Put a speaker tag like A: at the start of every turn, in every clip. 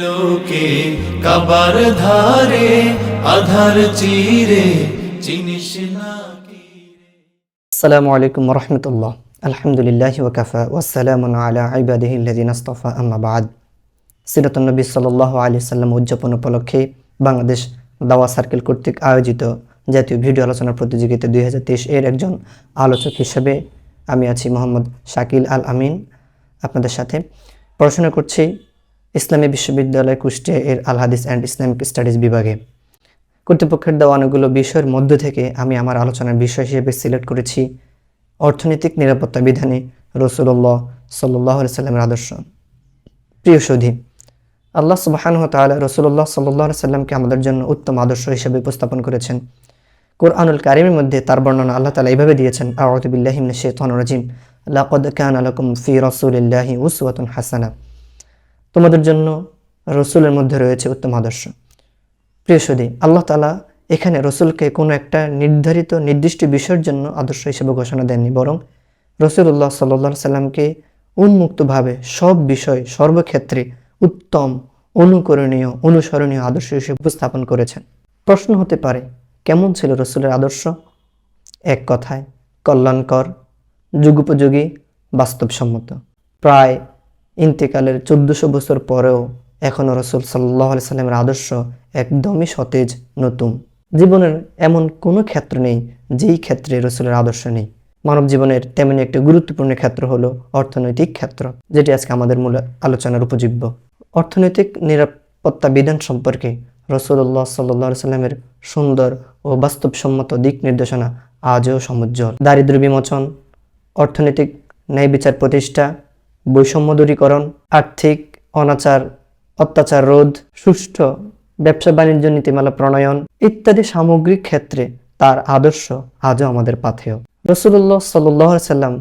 A: লোকে কাবার ধারে, আধার চিরে, চিনিস না
B: আসসালামু আলাইকুম রহমতুল্লাহ আলহামদুলিল্লাহ ওকাফা ওয়াসালাম আলা আইবাদিহিল্লাদিন আস্তফা, আম্মা বাদ। সিরাতুন্নবী সাল্লাহ আলি সাল্লাম উদযাপন উপলক্ষে বাংলাদেশ দাওয়া সার্কেল কর্তৃক আয়োজিত জাতীয় ভিডিও আলোচনা প্রতিযোগিতা দুই হাজার তেইশ এর একজন আলোচক হিসেবে আমি আছি মোহাম্মদ শাকিল আল আমিন। আপনাদের সাথে পড়াশোনা করছি ইসলামী বিশ্ববিদ্যালয় কুষ্টিয়া এর আল হাদিস অ্যান্ড ইসলামিক স্টাডিজ বিভাগে। কর্তৃপক্ষের দেওয়া অনেকগুলো বিষয়ের মধ্য থেকে আমি আমার আলোচনার বিষয় হিসেবে সিলেক্ট করেছি। অর্থনৈতিক নিরাপত্তা বিধানে রসুল্লাহ সাল্লাহ সাল্লামের আদর্শ। প্রিয় সধী, আল্লাহ সুবাহান তালা রসুল্লাহ সাল্লাহ সাল্লামকে আমাদের জন্য উত্তম আদর্শ হিসেবে উপস্থাপন করেছেন। কোরআনুল কারিমের মধ্যে তার বর্ণনা আল্লাহ তালা এইভাবে দিয়েছেন আউদুবিল্লাহিম শেতন রাজিম। লাকদ কান আলকুম ফি রসুলিল্লাহি উসওয়াতুন হাসানা। তোমাদের জন্য রসুলের মধ্যে রয়েছে উত্তম আদর্শ। প্রিয় সুদী, আল্লাহ তালা এখানে রসুলকে কোনো একটা নির্ধারিত, নির্দিষ্ট বিষয়ের জন্য আদর্শ হিসেবে ঘোষণা দেননি, বরং রসুল্লাহ সাল্লা সাল্লামকে উন্মুক্তভাবে সব বিষয় সর্বক্ষেত্রে উত্তম, অনুকরণীয়, অনুসরণীয় আদর্শ হিসেবে উপস্থাপন করেছেন। প্রশ্ন হতে পারে, কেমন ছিল রসুলের আদর্শ? এক কথায়, কল্যাণকর, যুগোপযোগী, বাস্তবসম্মত। প্রায় ইন্তেকালের চোদ্দশো বছর পরেও এখনও রসুল সাল্লাহ আলি সাল্লামের আদর্শ একদমই সতেজ, নতুন। জীবনের এমন কোনো ক্ষেত্র নেই, যেই ক্ষেত্রে রসুলের আদর্শ নেই। মানব জীবনের তেমনি একটি গুরুত্বপূর্ণ ক্ষেত্র হলো অর্থনৈতিক ক্ষেত্র, যেটি আজকে আমাদের মূল আলোচনার উপজীব্য। অর্থনৈতিক নিরাপত্তা বিধান সম্পর্কে রসুল্লাহ সাল্লাহ সাল্লামের সুন্দর ও বাস্তবসম্মত দিক নির্দেশনা আজও সমুজ্জ্বল। দারিদ্র বিমোচন, অর্থনৈতিক ন্যায় বিচার প্রতিষ্ঠা বৈষম্য দূরীকরণ, আর্থিক, অনাচার, অত্যাচার রোধ, সুষ্ঠু ব্যবসা বাণিজ্য নীতিমালা প্রণয়ন ইত্যাদি সামগ্রিক ক্ষেত্রে তার আদর্শ আজও আমাদের পাথেয়। রসুল্লাহ সাল্লাহ সাল্লাম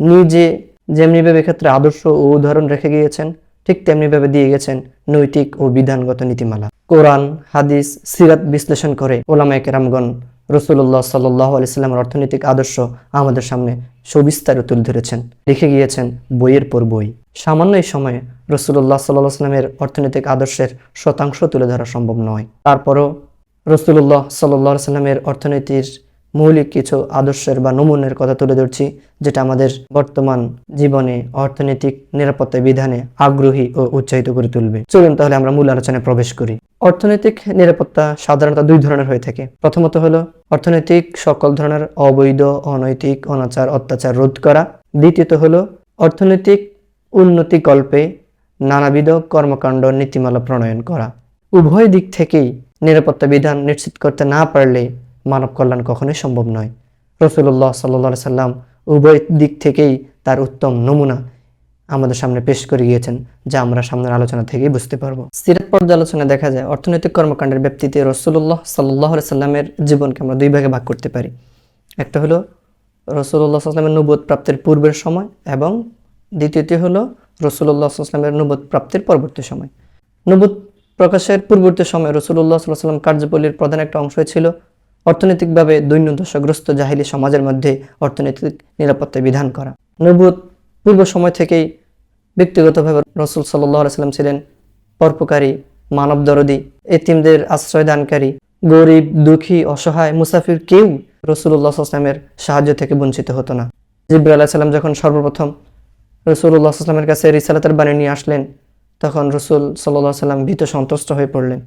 B: নিজে যেমনিভাবে ক্ষেত্রে আদর্শ ও উদাহরণ রেখে গিয়েছেন, ঠিক তেমনিভাবে দিয়ে গেছেন নৈতিক ও বিধানগত নীতিমালা। কোরআন, হাদিস, সিরাত বিশ্লেষণ করে ওলামায় কেরামগণ রসুল্লাহ সাল্লাহ আলিয়াল্লামের অর্থনৈতিক আদর্শ আমাদের সামনে সবিস্তারে তুলে ধরেছেন। লিখে গিয়েছেন, বইয়ের পর বই। সামান্য এই সময়ে রসুল্লাহ সাল্লাহ সাল্লামের অর্থনৈতিক আদর্শের শতাংশ তুলে ধরা সম্ভব নয়। তারপরও রসুল্লাহ সাল্লাহ সাল্লামের অর্থনীতির মৌলিক কিছু আদর্শের বা নমুনের কথা তুলে ধরছি, যেটা আমাদের বর্তমান জীবনে অর্থনৈতিক নিরাপত্তা বিধানে আগ্রহী ও উৎসাহিত করে তুলবে। চলুন তাহলে আমরা মূল আলোচনায় প্রবেশ করি। অর্থনৈতিক নিরাপত্তা সাধারণত দুই ধরনের হয়ে থাকে। প্রথমত হলো অর্থনৈতিক সকল ধরনের অবৈধ, অনৈতিক, অনাচার, অত্যাচার রোধ করা। দ্বিতীয়ত হলো অর্থনৈতিক উন্নতি কল্পে নানাবিধ কর্মকাণ্ড, নীতিমালা প্রণয়ন করা। উভয় দিক থেকেই নিরাপত্তা বিধান নিশ্চিত করতে না পারলে মানব কল্যাণ কখনোই সম্ভব নয়। রসুল্লাহ সাল্লা সাল্লাম উভয় দিক থেকেই তার উত্তম নমুনা আমাদের সামনে পেশ করে গিয়েছেন, যা আমরা সামনের আলোচনা থেকেই বুঝতে পারব। সিরাত পর্যালোচনা দেখা যায়, অর্থনৈতিক কর্মকাণ্ডের ব্যাপ্তিতে রসুল্লাহ সাল্লাহ সাল্লামের জীবনকে আমরা দুই ভাগে ভাগ করতে পারি। একটা হলো রসুল্লাহ সাল্লামের নবুদ প্রাপ্তির পূর্বের সময় এবং দ্বিতীয়টি হলো রসুল্লাহ সাল্লামের নবুদ প্রাপ্তির পরবর্তী সময়। নবুদ প্রকাশের পূর্ববর্তী সময় রসুল্লাহ সাল্লাম কার্যপল্লীর প্রধান একটা অংশ ছিল অর্থনৈতিকভাবে দৈন্যদশাগ্রস্ত জাহিলি সমাজের মধ্যে অর্থনৈতিক নিরাপত্তা বিধান করা। নবুদ পূর্ব সময় থেকেই ব্যক্তিগতভাবে রসুল সাল্লাম ছিলেন পরোপকারী মানব দরদি এতিমদের আশ্রয় দানকারী গরিব, দুঃখী, অসহায়, মুসাফির কেউ রসুল্লাহ সাহায্য থেকে বঞ্চিত হতো না। জিব্রা আলাহ সাল্লাম যখন সর্বপ্রথম রসুল্লাহ আসলামের কাছে রিসালাতের বাণী নিয়ে আসলেন, তখন রসুল সাল্লাহ সাল্লাম ভীত সন্তুষ্ট হয়ে পড়লেন।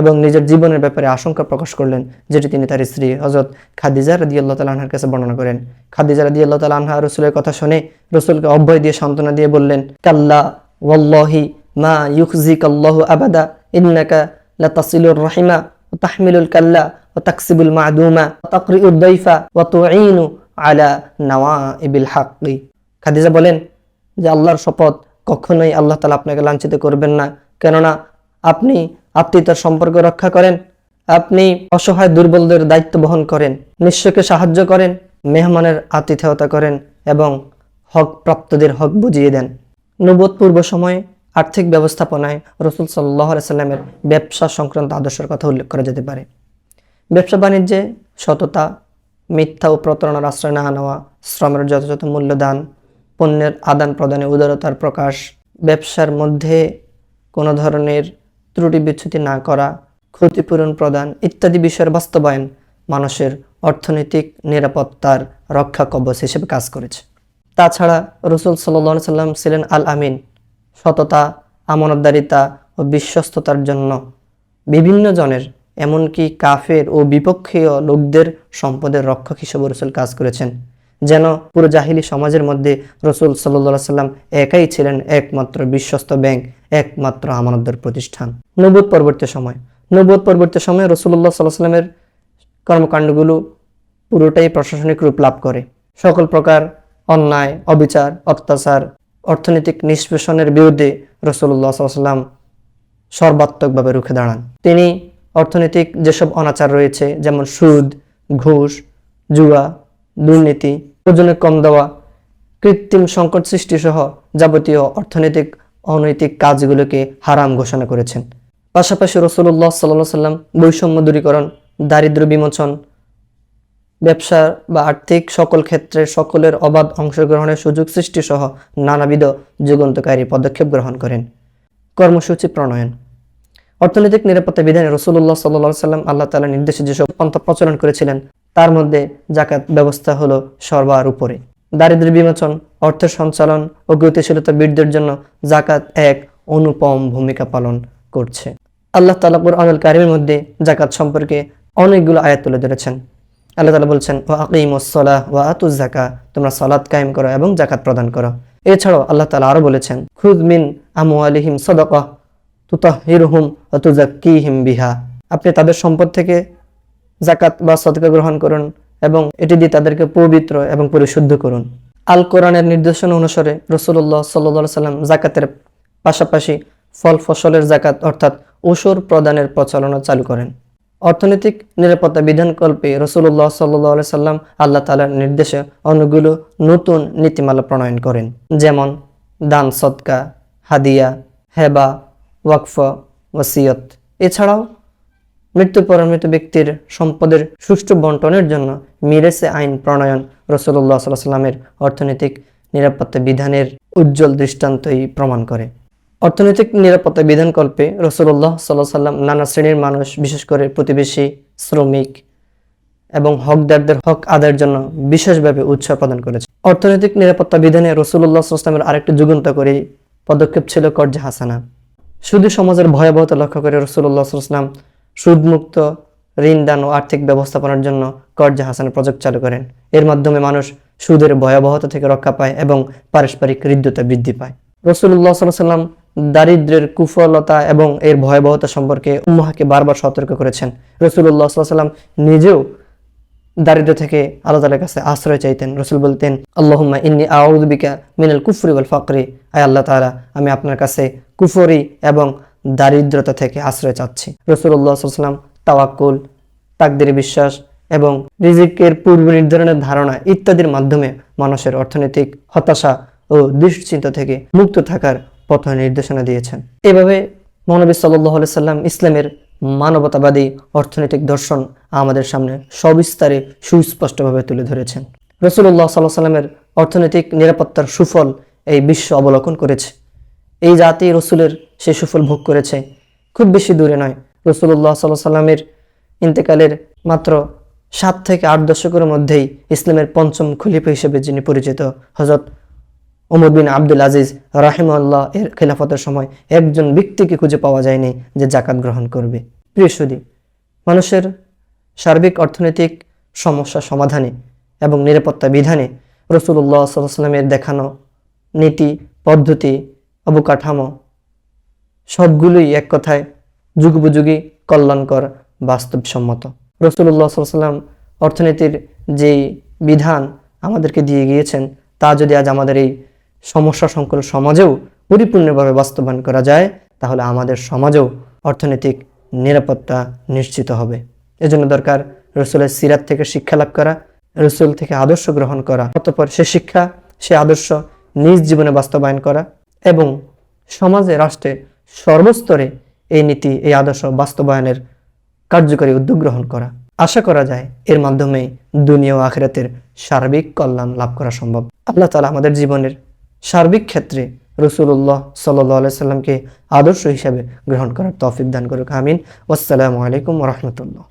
B: এবং নিজের জীবনের ব্যাপারে আশঙ্কা প্রকাশ করলেন, যেটি তিনি তার স্ত্রী হজরত খাদিজা রাদি আল্লাহ আনহার কাছে বর্ণনা করেন। খাদিজা রাদি আল্লাহ আনহা রসুলের কথা শুনে রসুলকে অভয় দিয়ে সান্ত্বনা দিয়ে বললেন, কাল্লা ওয়াল্লাহি মা ইউকজিক আল্লাহ আবাদা, ইন্নাকা লাতাসিলুর রহিমা ও তাহমিলুল কাল্লা ও তাকসিবুল মাদুমা তাকরিউদ দৈফা ও তুঈনু আলা নাওয়া ইবিল হাক্কি। খাদিজা বলেন, যে আল্লাহর শপথ কখনোই আল্লাহ তালা আপনাকে লাঞ্ছিত করবেন না। কেননা আপনি আত্মীয়তার সম্পর্ক রক্ষা করেন। আপনি অসহায় দুর্বলদের দায়িত্ব বহন করেন। নিঃস্বকে সাহায্য করেন, মেহমানের আতিথেয়তা করেন এবং হক প্রাপ্তদের হক বুঝিয়ে দেন। নবদ পূর্ব সময়ে আর্থিক ব্যবস্থাপনায় রসুল সাল্লাহ সাল্লামের ব্যবসা সংক্রান্ত আদর্শের কথা উল্লেখ করা যেতে পারে। ব্যবসা বাণিজ্যে সততা, মিথ্যা ও প্রতারণার আশ্রয় না নেওয়া, শ্রমের যথাযথ মূল্যদান পণ্যের আদান প্রদানে উদারতার প্রকাশ, ব্যবসার মধ্যে কোনো ধরনের ত্রুটি বিচ্ছুতি না করা, ক্ষতিপূরণ প্রদান ইত্যাদি বিষয়ের বাস্তবায়ন মানুষের অর্থনৈতিক নিরাপত্তার রক্ষা কবচ হিসেবে কাজ করেছে। তাছাড়া রসুল সাল্লাহ সাল্লাম ছিলেন আল আমিন সততা, আমানতদারিতা ও বিশ্বস্ততার জন্য বিভিন্ন জনের, এমনকি কাফের ও বিপক্ষীয় লোকদের সম্পদের রক্ষক হিসেবে রসুল কাজ করেছেন। যেন পুরো জাহিলি সমাজের মধ্যে রসুল সাল্লাহ সাল্লাম একাই ছিলেন একমাত্র বিশ্বস্ত ব্যাংক, একমাত্র আমানতদার প্রতিষ্ঠান। নবুদ পরবর্তী সময়। নবুদ পরবর্তী সময়ে রসুল্লাহ সাল্লাহ সাল্লামের কর্মকাণ্ডগুলো পুরোটাই প্রশাসনিক রূপ লাভ করে। সকল প্রকার অন্যায়, অবিচার, অত্যাচার, অর্থনৈতিক নিষ্পেষণের বিরুদ্ধে রসুল্লাহ সাল্লাম সর্বাত্মকভাবে রুখে দাঁড়ান। তিনি অর্থনৈতিক যেসব অনাচার রয়েছে, যেমন সুদ, ঘুষ, জুয়া দুর্নীতি, ওজনে কম দেওয়া, কৃত্রিম সংকট সৃষ্টি সহ যাবতীয় অর্থনৈতিক, অনৈতিক কাজগুলোকে হারাম ঘোষণা করেছেন। পাশাপাশি রসুল্লাহ সাল্লাহ সাল্লাম বৈষম্য দূরীকরণ দারিদ্র বিমোচন, ব্যবসা বা আর্থিক সকল ক্ষেত্রে সকলের অবাধ অংশগ্রহণের সুযোগ সৃষ্টি সহ নানাবিধ যুগান্তকারী পদক্ষেপ গ্রহণ করেন। কর্মসূচি প্রণয়ন। অর্থনৈতিক নিরাপত্তা বিধানে রসুল্লাহ সাল্লা সাল্লাম আল্লাহ তালা নির্দেশে যেসব পন্থা প্রচলন করেছিলেন তার মধ্যে জাকাত ব্যবস্থা হলো সর্বার উপরে। দারিদ্র্য বিমোচন, অর্থ সঞ্চালন ও গতিশীলতা বৃদ্ধির জন্য জাকাত এক অনুপম ভূমিকা পালন করছে। আল্লাহ তালা কুরআনুল কারিমের মধ্যে জাকাত সম্পর্কে অনেকগুলো আয়াত তুলে ধরেছেন। আল্লাহ তালা বলছেন ও আকিম ওসলাহ ও আতুজ জাকা তোমরা সালাদ কায়েম করো এবং জাকাত প্রদান করো। এছাড়াও আল্লাহ তালা আরও বলেছেন খুদ মিন আমু আলিহিম সদকা তুতাহিরহুম ও তুজাক্কিহিম বিহা আপনি তাদের সম্পদ থেকে জাকাত বা সদকা গ্রহণ করুন এবং এটি দিয়ে তাদেরকে পবিত্র এবং পরিশুদ্ধ করুন। আল কোরআনের নির্দেশনা অনুসারে রসুল্লাহ সাল্লা সাল্লাম জাকাতের পাশাপাশি ফল ফসলের জাকাত অর্থাৎ ওসর প্রদানের প্রচলনা চালু করেন। অর্থনৈতিক নিরাপত্তা বিধানকল্পে রসুল্লাহ সাল্লাহ সাল্লাম আল্লাহ তালার নির্দেশে অনেকগুলো নতুন নীতিমালা প্রণয়ন করেন, যেমন দান সদকা, হাদিয়া, হেবা, ওয়াকফ, ওয়াসিয়ত। এছাড়াও মৃত্যু পরমৃত ব্যক্তির সম্পদের সুষ্ঠু বন্টনের জন্য মিরেসে আইন প্রণয়ন রসুল্লাহ সাল্লাহ সাল্লামের অর্থনৈতিক নিরাপত্তা বিধানের উজ্জ্বল দৃষ্টান্তই প্রমাণ করে। অর্থনৈতিক নিরাপত্তা বিধানকল্পে রসুল্লাহ সাল্লাহ সাল্লাম নানা শ্রেণির মানুষ, বিশেষ করে প্রতিবেশী, শ্রমিক এবং হকদারদের হক আদায়ের জন্য বিশেষভাবে উৎসাহ প্রদান করেছে। অর্থনৈতিক নিরাপত্তা বিধানে রসুল্লাহ সাল্লামের আরেকটি যুগান্তকারী পদক্ষেপ ছিল কর্জে হাসানা। শুধু সমাজের ভয়াবহতা লক্ষ্য করে রসুল্লাহ সাল্লাম সুদমুক্ত, ঋণদান ও আর্থিক ব্যবস্থাপনার জন্য কর্জে হাসানা প্রজেক্ট চালু করেন। এর মাধ্যমে মানুষ সুদের ভয়াবহতা থেকে রক্ষা পায় এবং পারস্পরিক হৃদ্যতা বৃদ্ধি পায়। রসুল্লাহ সাল্লাম দারিদ্রের কুফলতা এবং এর ভয়াবহতা সম্পর্কে উম্মাহকে বারবার সতর্ক করেছেন। রসুল্লাহ সাল্লাম নিজেও দারিদ্র থেকে আল্লাহ তালার কাছে আশ্রয় চাইতেন। রসুল বলতেন, আল্লাহুম্মা ইন্নি আউদবিকা মিনাল কুফরি ওয়াল ফকরি। আয় আল্লাহ তাআলা, আমি আপনার কাছে কুফরি এবং দারিদ্রতা থেকে আশ্রয় চাচ্ছি। রসুল্লাহ সাল্লাম তাওয়াক্কুল, তাকদির বিশ্বাস এবং রিজিকের পূর্ব নির্ধারণের ধারণা ইত্যাদির মাধ্যমে মানুষের অর্থনৈতিক হতাশা ও দুশ্চিন্তা থেকে মুক্ত থাকার পথ নির্দেশনা দিয়েছেন। এভাবে মহানবী সাল্লাহ সাল্লাম ইসলামের মানবতাবাদী অর্থনৈতিক দর্শন আমাদের সামনে সবিস্তারে সুস্পষ্টভাবে তুলে ধরেছেন। রসুল্লাহ সাল্লাহ সাল্লামের অর্থনৈতিক নিরাপত্তার সুফল এই বিশ্ব অবলোকন করেছে। এই জাতি রসুলের সে সুফল ভোগ করেছে। খুব বেশি দূরে নয়। রসুল্লাহ সাল্লাহ সাল্লামের ইন্তেকালের মাত্র সাত থেকে আট দশকের মধ্যেই ইসলামের পঞ্চম খলিফা হিসেবে যিনি পরিচিত হজরত ওমর বিন আব্দুল আজিজ রাহিমাল্লাহ এর খেলাফতের সময় একজন ব্যক্তিকে খুঁজে পাওয়া যায়নি যে জাকাত গ্রহণ করবে। প্রিয় সুদী মানুষের সার্বিক অর্থনৈতিক সমস্যা সমাধানে এবং নিরাপত্তা বিধানে রসুল্লাহ সাল্লামের দেখানো নীতি, পদ্ধতি অবকাঠামো। সবগুলোই এক কথায় যুগোপযোগী, কল্যাণকর, বাস্তবসম্মত। রসুল্লাহ সাল্লাম অর্থনীতির যেই বিধান আমাদেরকে দিয়ে গিয়েছেন, তা যদি আজ আমাদের এই সমস্যা সংকুল সমাজেও পরিপূর্ণভাবে বাস্তবায়ন করা যায়, তাহলে আমাদের সমাজেও অর্থনৈতিক নিরাপত্তা নিশ্চিত হবে। এজন্য দরকার রসুলের সিরাত থেকে শিক্ষা লাভ করা, রসুল থেকে আদর্শ গ্রহণ করা। অতঃপর সে শিক্ষা, সে আদর্শ নিজ জীবনে বাস্তবায়ন করা এবং সমাজে, রাষ্ট্রে সর্বস্তরে এই নীতি, এই আদর্শ বাস্তবায়নের কার্যকরী উদ্যোগ গ্রহণ করা। আশা করা যায় এর মাধ্যমে দুনিয়া ও আখেরাতের সার্বিক কল্যাণ লাভ করা সম্ভব। আল্লাহ তালা আমাদের জীবনের সার্বিক ক্ষেত্রে রসুল্লাহ সাল্লাহ সাল্লামকে আদর্শ হিসাবে গ্রহণ করার তৌফিক দান করুক। আমিন। আসসালামু আলাইকুম রহমতুল্লাহ।